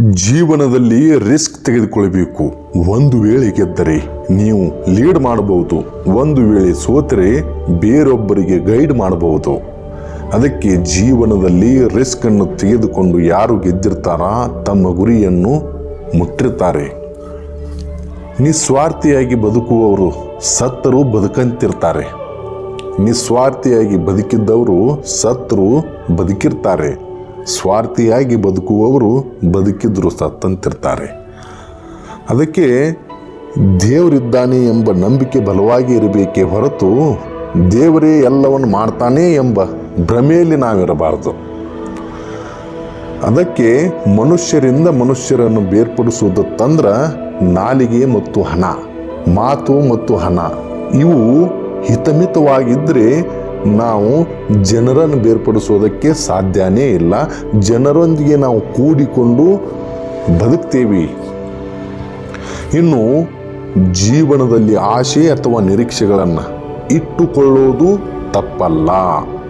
ಜೀವನದಲ್ಲಿ ರಿಸ್ಕ್ ತೆಗೆದುಕೊಳ್ಬೇಕು ಒಂದು ವೇಳೆ ಗೆದ್ದರೆ ನೀವು ಲೀಡ್ ಮಾಡಬಹುದು. ಒಂದು ವೇಳೆ ಸೋತರೆ ಬೇರೊಬ್ಬರಿಗೆ ಗೈಡ್ ಮಾಡಬಹುದು. ಅದಕ್ಕೆ ಜೀವನದಲ್ಲಿ ರಿಸ್ಕ್ ಅನ್ನು ತೆಗೆದುಕೊಂಡು ಯಾರು ಗೆದ್ದಿರ್ತಾರ ತಮ್ಮ ಗುರಿಯನ್ನು ಮುಟ್ಟಿರ್ತಾರೆ. ನಿಸ್ವಾರ್ಥಿಯಾಗಿ ಬದುಕುವವರು ಸತ್ತರು ಬದುಕಂತಿರ್ತಾರೆ. ನಿಸ್ವಾರ್ಥಿಯಾಗಿ ಬದುಕಿದ್ದವರು ಸತ್ತರು ಬದುಕಿರ್ತಾರೆ. ಸ್ವಾರ್ಥಿಯಾಗಿ ಬದುಕುವವರು ಬದುಕಿದ್ರು ಸತ್ತಂತಿರ್ತಾರೆ. ಅದಕ್ಕೆ ದೇವರಿದ್ದಾನೆ ಎಂಬ ನಂಬಿಕೆ ಬಲವಾಗಿ ಇರಬೇಕೇ ಹೊರತು ದೇವರೇ ಎಲ್ಲವನ್ನು ಮಾಡ್ತಾನೆ ಎಂಬ ಭ್ರಮೆಯಲ್ಲಿ ನಾವಿರಬಾರದು. ಅದಕ್ಕೆ ಮನುಷ್ಯರಿಂದ ಮನುಷ್ಯರನ್ನು ಬೇರ್ಪಡಿಸುವುದು ತಂದ್ರ ನಾಲಿಗೆ ಮತ್ತು ಹಣ, ಮಾತು ಮತ್ತು ಹಣ, ಇವು ಹಿತಮಿತವಾಗಿದ್ದರೆ ನಾವು ಜನರನ್ನು ಬೇರ್ಪಡಿಸೋದಕ್ಕೆ ಸಾಧ್ಯನೇ ಇಲ್ಲ. ಜನರೊಂದಿಗೆ ನಾವು ಕೂಡಿಕೊಂಡು ಬದುಕ್ತೇವೆ. ಇನ್ನು ಜೀವನದಲ್ಲಿ ಆಶೆ ಅಥವಾ ನಿರೀಕ್ಷೆಗಳನ್ನು ಇಟ್ಟುಕೊಳ್ಳೋದು ತಪ್ಪಲ್ಲ.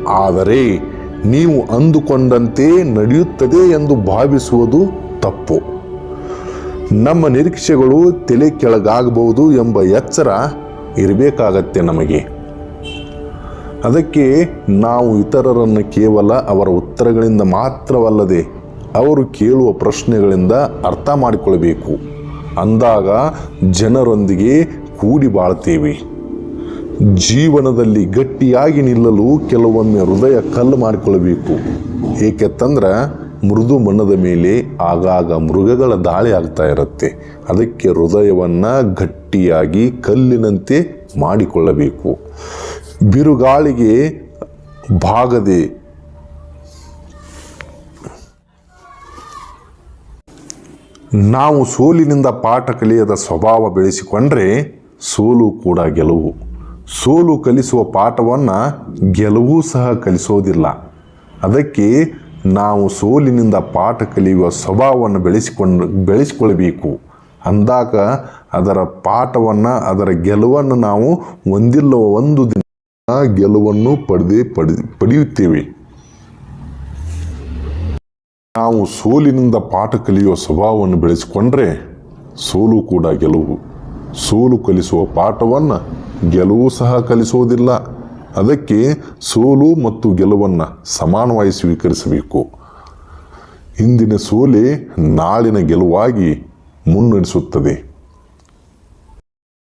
ಆದರೆ ನೀವು ಅಂದುಕೊಂಡಂತೆ ನಡೆಯುತ್ತದೆ ಎಂದು ಭಾವಿಸುವುದು ತಪ್ಪು. ನಮ್ಮ ನಿರೀಕ್ಷೆಗಳು ತಲೆ ಕೆಳಗಾಗಬಹುದು ಎಂಬ ಎಚ್ಚರ ಇರಬೇಕಾಗತ್ತೆ ನಮಗೆ. ಅದಕ್ಕೆ ನಾವು ಇತರರನ್ನು ಕೇವಲ ಅವರ ಉತ್ತರಗಳಿಂದ ಮಾತ್ರವಲ್ಲದೆ ಅವರು ಕೇಳುವ ಪ್ರಶ್ನೆಗಳಿಂದ ಅರ್ಥ ಮಾಡಿಕೊಳ್ಳಬೇಕು. ಅಂದಾಗ ಜನರೊಂದಿಗೆ ಕೂಡಿ ಬಾಳ್ತೇವೆ ಜೀವನದಲ್ಲಿ ಗಟ್ಟಿಯಾಗಿ ನಿಲ್ಲಲು ಕೆಲವೊಮ್ಮೆ ಹೃದಯ ಕಲ್ಲು ಮಾಡಿಕೊಳ್ಳಬೇಕು. ಏಕೆತ್ತಂದ್ರೆ ಮೃದು ಮಣ್ಣದ ಮೇಲೆ ಆಗಾಗ ಮೃಗಗಳ ದಾಳಿ ಆಗ್ತಾ ಇರುತ್ತೆ. ಅದಕ್ಕೆ ಹೃದಯವನ್ನು ಗಟ್ಟಿಯಾಗಿ ಕಲ್ಲಿನಂತೆ ಮಾಡಿಕೊಳ್ಳಬೇಕು. ಬಿರುಗಾಳಿಗೆ ಭಾಗದೆ ನಾವು ಸೋಲಿನಿಂದ ಪಾಠ ಕಲಿಯದ ಸ್ವಭಾವ ಬೆಳೆಸಿಕೊಂಡ್ರೆ ಸೋಲು ಕೂಡ ಗೆಲುವು. ಸೋಲು ಕಲಿಸುವ ಪಾಠವನ್ನು ಗೆಲುವು ಸಹ ಕಲಿಸೋದಿಲ್ಲ. ಅದಕ್ಕೆ ನಾವು ಸೋಲಿನಿಂದ ಪಾಠ ಕಲಿಯುವ ಸ್ವಭಾವವನ್ನು ಬೆಳೆಸಿಕೊಂಡು, ಬೆಳೆಸಿಕೊಳ್ಬೇಕು. ಅಂದಾಗ ಅದರ ಪಾಠವನ್ನು, ಅದರ ಗೆಲುವನ್ನು ನಾವು ಒಂದಿಲ್ಲ ಒಂದು ದಿನ. ಗೆಲುವನ್ನು ಪಡೆದೇ ಪಡೆ, ಪಡೆಯುತ್ತೇವೆ. ನಾವು ಸೋಲಿನಿಂದ ಪಾಠ ಕಲಿಯುವ ಸ್ವಭಾವವನ್ನು ಬೆಳೆಸಿಕೊಂಡ್ರೆ ಸೋಲು ಕೂಡ ಗೆಲುವು. ಸೋಲು ಕಲಿಸುವ ಪಾಠವನ್ನು ಗೆಲುವು ಸಹ ಕಲಿಸುವುದಿಲ್ಲ. ಅದಕ್ಕೆ ಸೋಲು ಮತ್ತು ಗೆಲುವನ್ನು ಸಮಾನವಾಗಿ ಸ್ವೀಕರಿಸಬೇಕು. ಇಂದಿನ ಸೋಲೆ ನಾಳಿನ ಗೆಲುವಾಗಿ ಮುನ್ನಡೆಸುತ್ತದೆ.